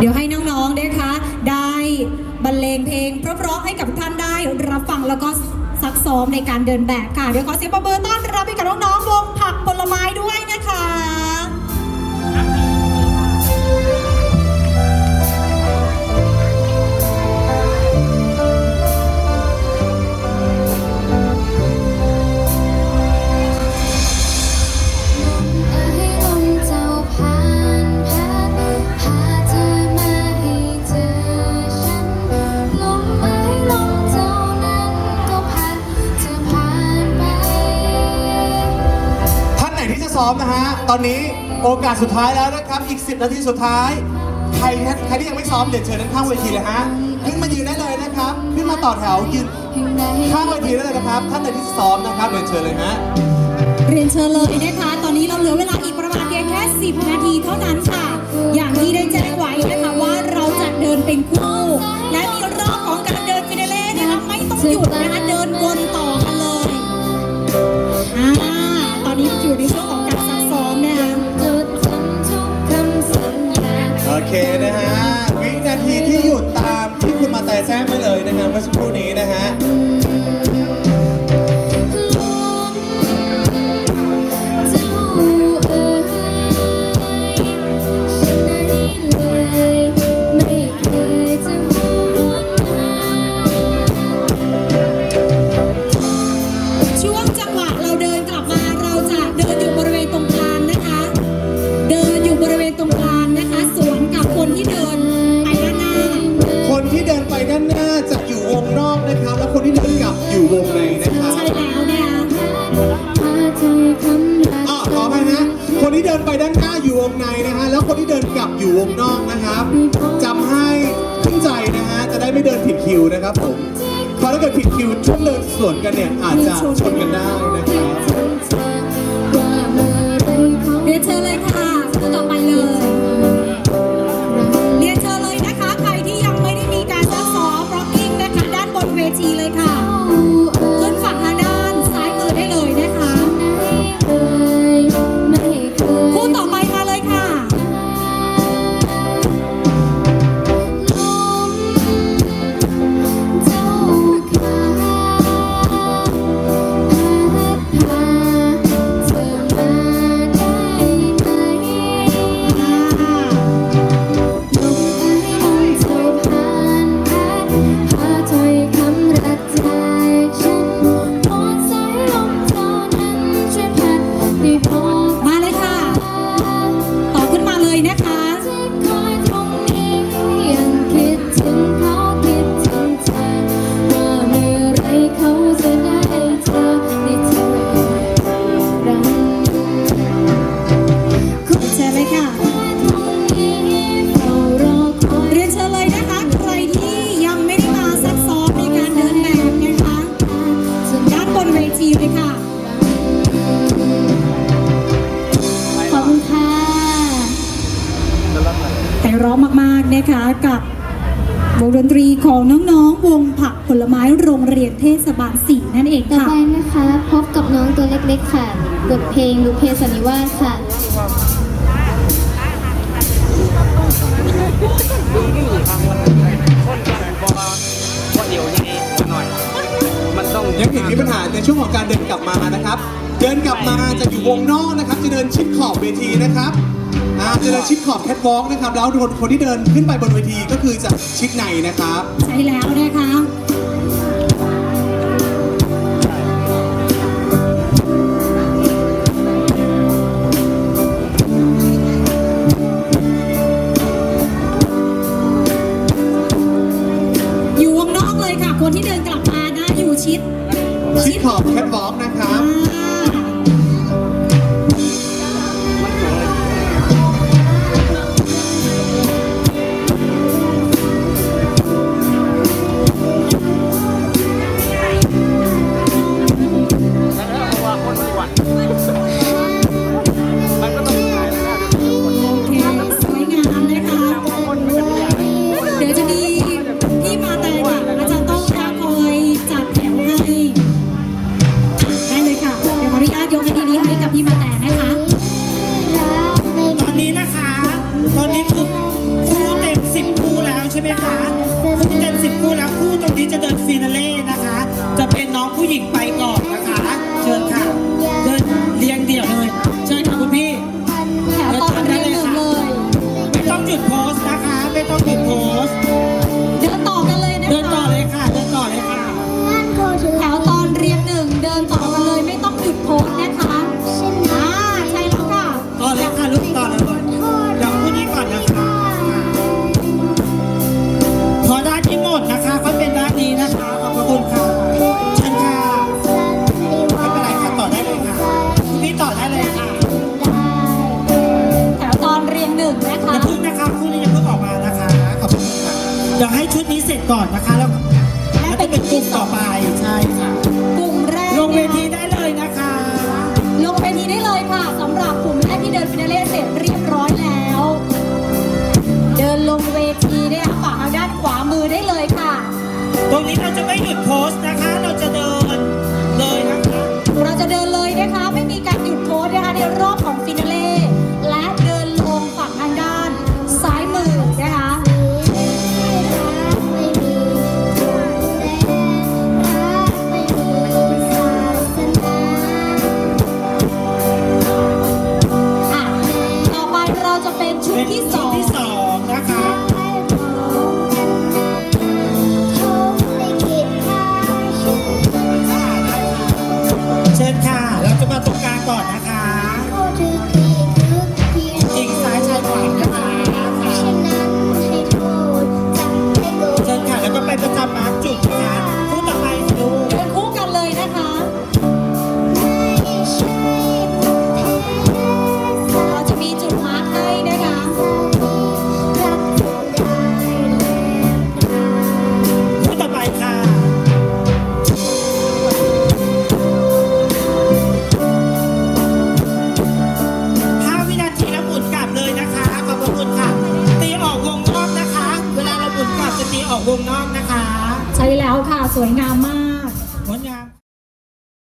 เดี๋ยวให้น้องๆนะคะ ได้บรรเลงเพลงเพราะๆให้กับทุกท่านได้รับฟังแล้วก็ซักซ้อมในการเดินแบบค่ะ เดี๋ยวขอเสียงปรบมือต้อนรับให้กับน้องๆวงผักผลไม้ด้วยนะคะ ซ้อมนะฮะ ตอนนี้โอกาสสุดท้ายแล้วนะครับ อีก 10 นาทีสุดท้าย ใครใครที่ยังไม่ซ้อมเดี๋ยวเชิญด้านข้างเวทีเลยฮะ ขึ้นมายืนได้เลยนะครับ ขึ้นมาต่อแถวยืนข้างเวทีได้เลยนะครับ ท่านไหนที่ซ้อมนะครับเดี๋ยวเชิญเลยฮะ เรียนเชิญเลยนะคะ ตอนนี้เราเหลือเวลาอีกประมาณเพียงแค่ 10 นาทีเท่านั้นค่ะ อย่างที่ได้แจ้งไว้นะคะว่าเราจะเดินเป็นคู่ และมีรอบของการเดินฟินาเล่นะคะไม่ต้องหยุดนะคะ จำให้ขึ้นใจนะฮะ จะได้ไม่เดินผิดคิวนะครับผมเพราะถ้าเกิดผิดคิวช่วงเดินสวนกันเนี่ย อาจจะชนกันได้นะครับเมื่อไรเขาเรียวเชิญเลยค่ะต่อไป แต่ร้องมากๆนะคะกับวงดนตรีของน้องๆ วงผักผลไม้โรงเรียนเทศบาลสี่นั่นเองต่อค่ะ ไปนะคะพบกับน้องตัวเล็กๆค่ะบทเพลงบุพเพสันนิวาสค่ะ ว่าเดี๋ยวยังไงหน่อย มันต้องยังเห็นมีปัญหาในช่วงของการเดินกลับมานะครับ เดินกลับมาจะอยู่วงนอกนะครับ จะเดินชิดขอบเวทีนะครับ อ่าจะเดินชิดขอบแคทวอล์กนะครับ แล้วคนคนที่เดินขึ้นไปบนเวทีก็คือจะชิดในนะครับ ใช่แล้วนะคะ ร์ตฟินาเล่นะคะ จะเป็นน้องผู้หญิงป เดี๋ให้ชุดนี้เสร็จก่อนนะคะแล้วแล้วะเป็นกลุ่มต่อไปใช่ค่ะ กลุ่มแรกลงเวทีได้เลยนะคะ ลงเวทีได้เลยค่ะสำหรับกลุ่มแรกที่เดินฟินาเล่เสร็จเรียบร้อยแล้ว เดินลงเวทีได้ฝั่งทางด้านขวามือได้เลยค่ะ ตรงนี้เราจะไม่หยุดโพสนะคะ เราจะเดินเลยนะคะเราจะเดินเลยนะคะ ไม่มีการหยุดโพสนะคะในรอบของฟินาเล่ 第十二。 สวยงามมาก